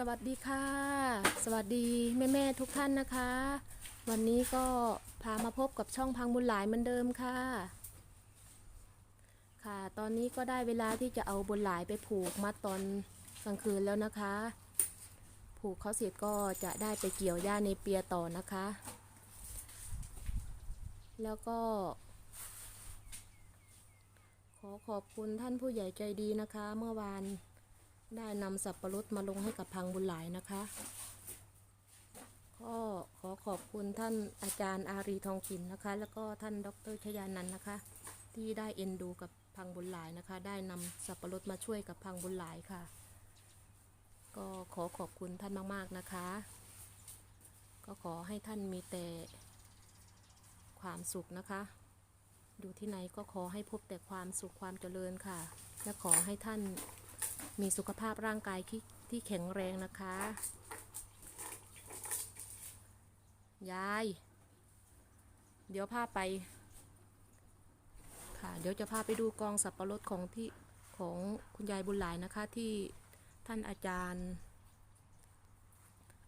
สวัสดีค่ะ สวัสดีแม่แม่ๆทุกท่านนะคะ วันนี้ก็พามาพบกับช่องพังบุญหลายเหมือนเดิมค่ะ ค่ะตอนนี้ก็ได้เวลาที่จะเอาบุญหลายไปผูกมัดตอนกลางคืนแล้วนะคะ ผูกเขาเสร็จก็จะได้ไปเกี่ยวหญ้าในเปียต่อนะคะ แล้วก็ ขอขอบคุณท่านผู้ใหญ่ใจดีนะคะ เมื่อวาน ได้นำสับปะรดมาลงให้กับพังบุญหลายนะคะก็ขอขอบคุณท่านอาจารย์อารีทองกินนะคะ แล้วก็ท่านดรชยานันนะคะ ที่ได้เอ็นดูกับพังบุญหลายนะคะ ได้นำสับปะรดมาช่วยกับพังบุญหลายค่ะ ก็ขอขอบคุณท่านมากๆนะคะ ก็ขอให้ท่านมีแต่ความสุขนะคะ อยู่ที่ไหนก็ขอให้พบแต่ความสุขความเจริญค่ะ และขอให้ท่าน มีสุขภาพร่างกายที่ที่แข็งแรงนะคะ ยาย เดี๋ยวพาไป ค่ะ เดี๋ยวจะพาไปดูกองสับปะรดของที่ของคุณยายบุญหลายนะคะที่ท่านอาจารย์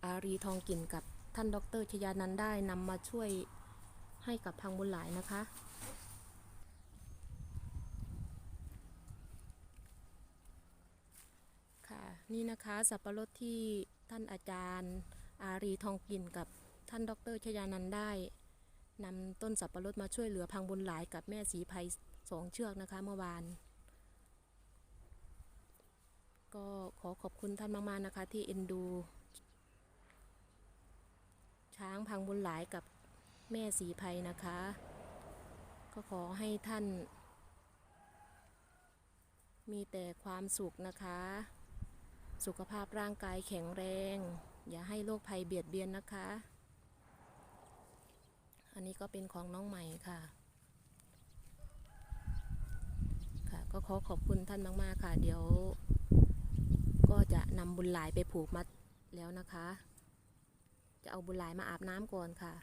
อารีทองกินกับท่านดรชยานันได้นำมาช่วยให้กับพังบุญหลายนะคะ ค่ะ นี่นะคะสับปะรดที่ท่านอาจารย์อารีทองกินกับท่านดรชยานันได้นำต้นสับปะรดมาช่วยเหลือพังบุญหลายกับแม่สีภัยสองเชือกนะคะเมื่อวาน ก็ขอขอบคุณท่านมากๆนะคะที่เอ็นดู ช้างพังบุญหลายกับแม่สีภัยนะคะ ก็ขอให้ท่าน มีแต่ความสุขนะคะ สุขภาพร่างกายแข็งแรง อย่าให้โรคภัยเบียดเบียนนะคะ อันนี้ก็เป็นของน้องใหม่ค่ะค่ะ ก็ขอขอบคุณท่านมาก ๆ ค่ะ เดี๋ยว ก็จะนำบุญหลายไปผูกมัดแล้วนะคะ จะเอาบุญหลายมาอาบน้ำก่อนค่ะ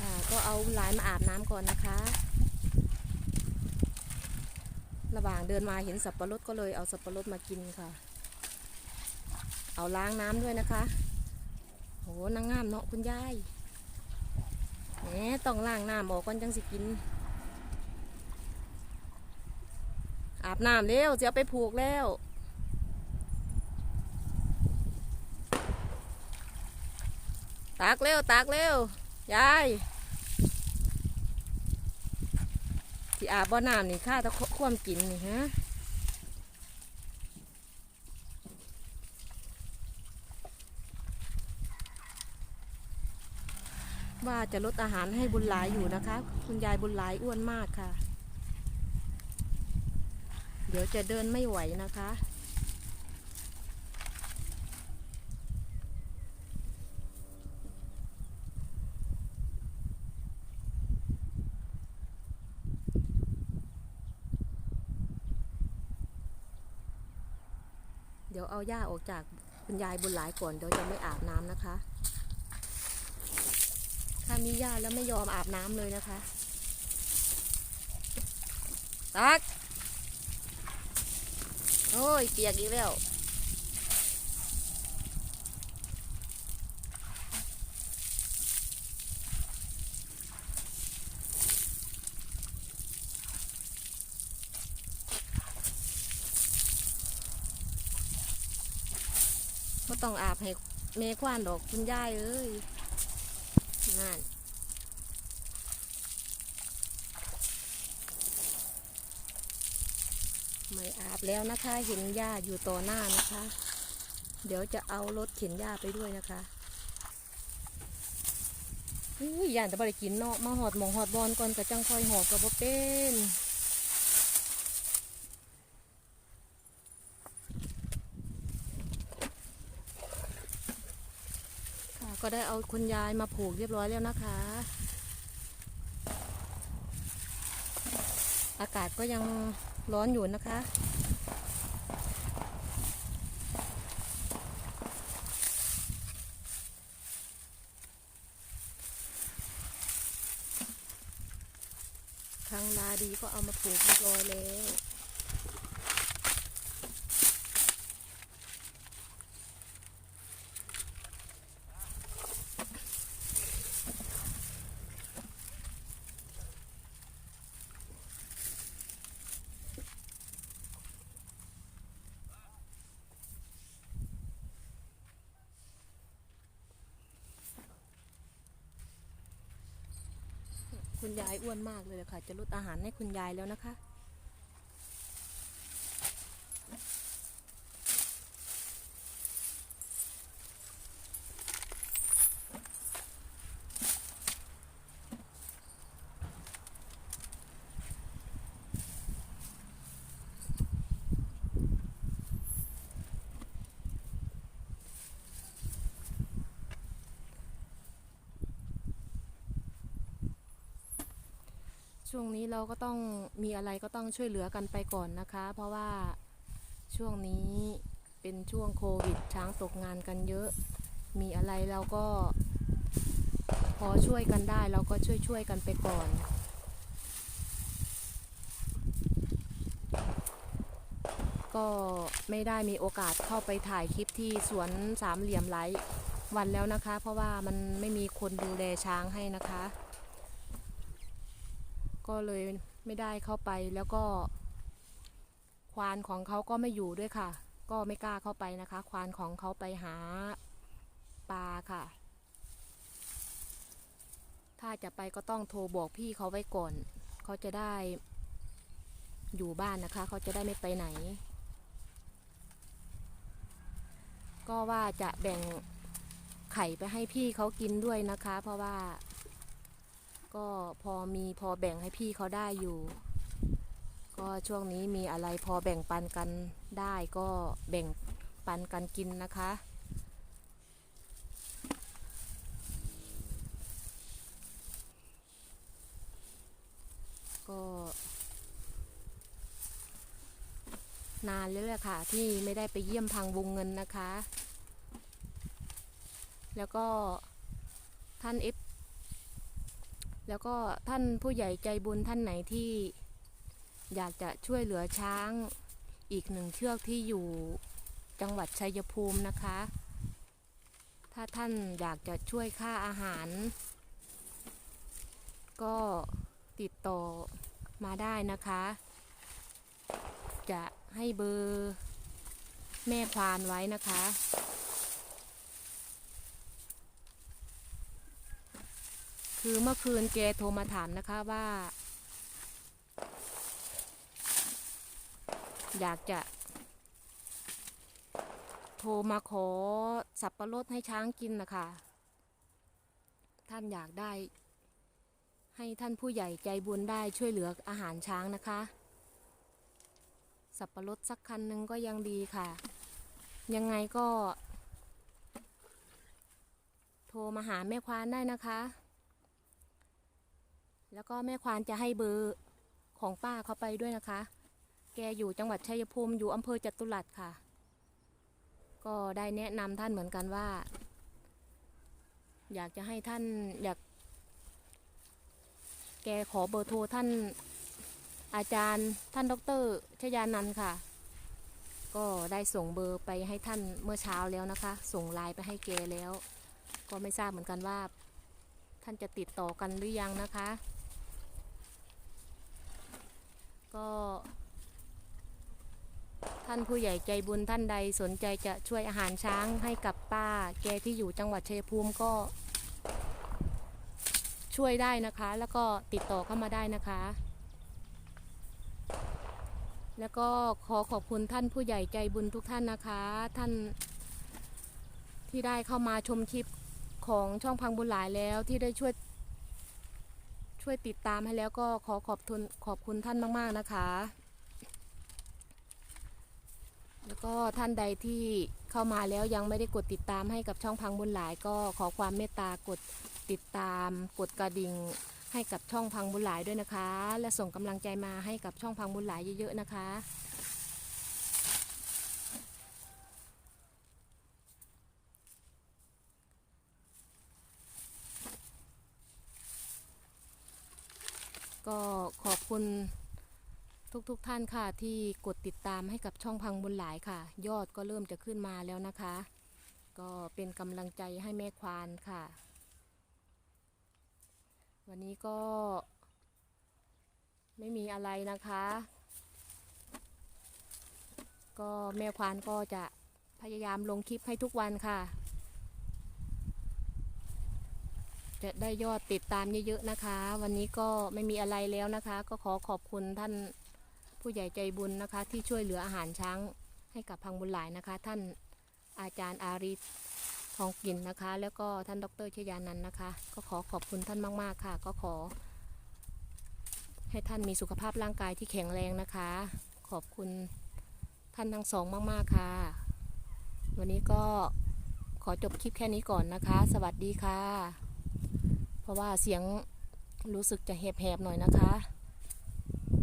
ค่ะ ก็เอาบุญหลายมาอาบน้ำก่อนนะคะ ระหว่างเดินมาเห็นสับปะรดก็เลยเอาสับปะรดมากินค่ะ เอาล้างน้ำด้วยนะคะโหนางงามเนาะคุณยายแหมต้องล้างน้ำออกก่อนจังสิกิน อาบน้ำเร็วจะเอาไปผูกแล้วตักเร็วตักเร็วยาย ที่อาบบ่อน้ำนี่ข้าตะความกินนี่ฮะว่าจะลดอาหารให้บุญหลายอยู่นะคะ คุณยายบุญหลายอ้วนมากค่ะ เดี๋ยวจะเดินไม่ไหวนะคะ ดี๋ยวเอาหญ้าออกจากคุณยายบุญหลายก่อนเดี๋ยวจะไม่อาบน้ำนะคะ ถ้ามีหญ้าแล้วไม่ยอมอาบน้ำเลยนะคะตักโอ้ยเปียกอีกแล้ว ก็ต้องอาบให้ เมควานดอกคุณย่ายเอ้ยนั่นไม่อาบแล้วนะคะ เห็นหญ้าอยู่ต่อหน้านะคะ เดี๋ยวจะเอารถเข็นหญ้าไปด้วยนะคะอุ้ยย่านแต่บริกินเนาะมาหอดหมองหอดบอลก่อนกับจังคอยหอบกับบ่เป็น ก็ได้เอาคุณยายมาผูกเรียบร้อยแล้วนะคะ อากาศก็ยังร้อนอยู่นะคะทางนาดีก็เอามาผูกเรียบร้อยแล้ว คุณยายอ้วนมากเลยค่ะ จะลดอาหารให้คุณยายแล้วนะคะ ช่วงนี้เราก็ต้องมีอะไรก็ต้องช่วยเหลือกันไปก่อนนะคะ เพราะว่าช่วงนี้เป็นช่วงโควิดช้างตกงานกันเยอะ มีอะไรเราก็ พอช่วยกันได้เราก็ช่วยช่วยกันไปก่อนก็ไม่ได้มีโอกาสเข้าไปถ่ายคลิปที่สวนสามเหลี่ยมไลท์วันแล้วนะคะ เพราะว่ามันไม่มีคนดูแลช้างให้นะคะ ก็เลยไม่ได้เข้าไปแล้วก็ ควานของเขาก็ไม่อยู่ด้วยค่ะ ก็ไม่กล้าเข้าไปนะคะ ควานของเขาไปหาปลาค่ะ ถ้าจะไปก็ต้องโทรบอกพี่เขาไว้ก่อน เขาจะได้อยู่บ้านนะคะ เขาจะได้ไม่ไปไหน ก็ว่าจะแบ่งไข่ไปให้พี่เขากินด้วยนะคะ เพราะว่า ก็พอมีพอแบ่งให้พี่เขาได้อยู่ ก็ช่วงนี้มีอะไรพอแบ่งปันกันได้ก็แบ่งปันกันกินนะคะ ก็นานเลยแหละค่ะ ที่ไม่ได้ไปเยี่ยมพังวงเงินนะคะ แล้วก็ท่านเอฟ แล้วก็ท่านผู้ใหญ่ใจบุญท่านไหนที่อยากจะช่วยเหลือช้างอีกหนึ่งเชือกที่อยู่จังหวัดชัยภูมินะคะ ถ้าท่านอยากจะช่วยค่าอาหาร ก็ติดต่อมาได้นะคะ จะให้เบอร์แม่ควานไว้นะคะ คือเมื่อคืนแกโทรมาถามนะคะว่า อยากจะ โทรมาขอสับปะรดให้ช้างกินนะคะท่านอยากได้ ให้ท่านผู้ใหญ่ใจบุญได้ช่วยเหลืออาหารช้างนะคะ สับปะรดสักคันหนึ่งก็ยังดีค่ะ ยังไงก็ โทรมาหาแม่ควานได้นะคะ แล้วก็แม่ควานจะให้เบอร์ของป้าเขาไปด้วยนะคะ แกอยู่จังหวัดชัยภูมิอยู่อำเภอจตุรัสค่ะ ก็ได้แนะนำท่านเหมือนกันว่า อยากจะให้ท่านอยาก แกขอเบอร์โทรท่านอาจารย์ท่านดรชยานันท์ค่ะ ก็ได้ส่งเบอร์ไปให้ท่านเมื่อเช้าแล้วนะคะ ส่งไลน์ไปให้แกแล้ว ก็ไม่ทราบเหมือนกันว่า ท่านจะติดต่อกันหรือยังนะคะ ก็ท่านผู้ใหญ่ใจบุญท่านใดสนใจจะช่วยอาหารช้างให้กับป้า แกที่อยู่จังหวัดชัยภูมิก็ ช่วยได้นะคะ แล้วก็ติดต่อเข้ามาได้นะคะ แล้วก็ขอขอบคุณท่านผู้ใหญ่ใจบุญทุกท่านนะคะ ท่านที่ได้เข้ามาชมคลิปของช่องพังบุญหลายแล้วที่ได้ช่วย ช่วยติดตามให้แล้วก็ขอขอบทุนขอบคุณท่านมาก ๆ นะคะ แล้วก็ท่านใดที่เข้ามาแล้วยังไม่ได้กดติดตามให้กับช่องพังบุญหลาย ก็ขอความเมตตากดติดตามกดกระดิ่งให้กับช่องพังบุญหลายด้วยนะคะ และส่งกำลังใจมาให้กับช่องพังบุญหลายเยอะๆนะคะ ก็ขอบคุณทุกๆทท่านค่ะที่กดติดตามให้กับช่องพังบุญหลายค่ะ ยอดก็เริ่มจะขึ้นมาแล้วนะคะ ก็เป็นกำลังใจให้แม่ควานค่ะ วันนี้ก็ ไม่มีอะไรนะคะ ก็แม่ควานก็จะพยายามลงคลิปให้ทุกวันค่ะ จะได้ยอดติดตามเยอะๆนะคะ วันนี้ก็ไม่มีอะไรแล้วนะคะ ก็ขอขอบคุณท่านผู้ใหญ่ใจบุญนะคะ ที่ช่วยเหลืออาหารช้างให้กับพังบุญหลายนะคะ ท่านอาจารย์อารีทองกินนะคะ แล้วก็ท่านดรชยานันนะคะ ก็ขอขอบคุณท่านมากๆค่ะ ก็ขอ ให้ท่านมีสุขภาพร่างกายที่แข็งแรงนะคะ ขอบคุณท่านทั้งสองมากๆค่ะ วันนี้ก็ขอจบคลิปแค่นี้ก่อนนะคะ สวัสดีค่ะ เพราะว่าเสียงรู้สึกจะแหบๆหน่อยนะคะ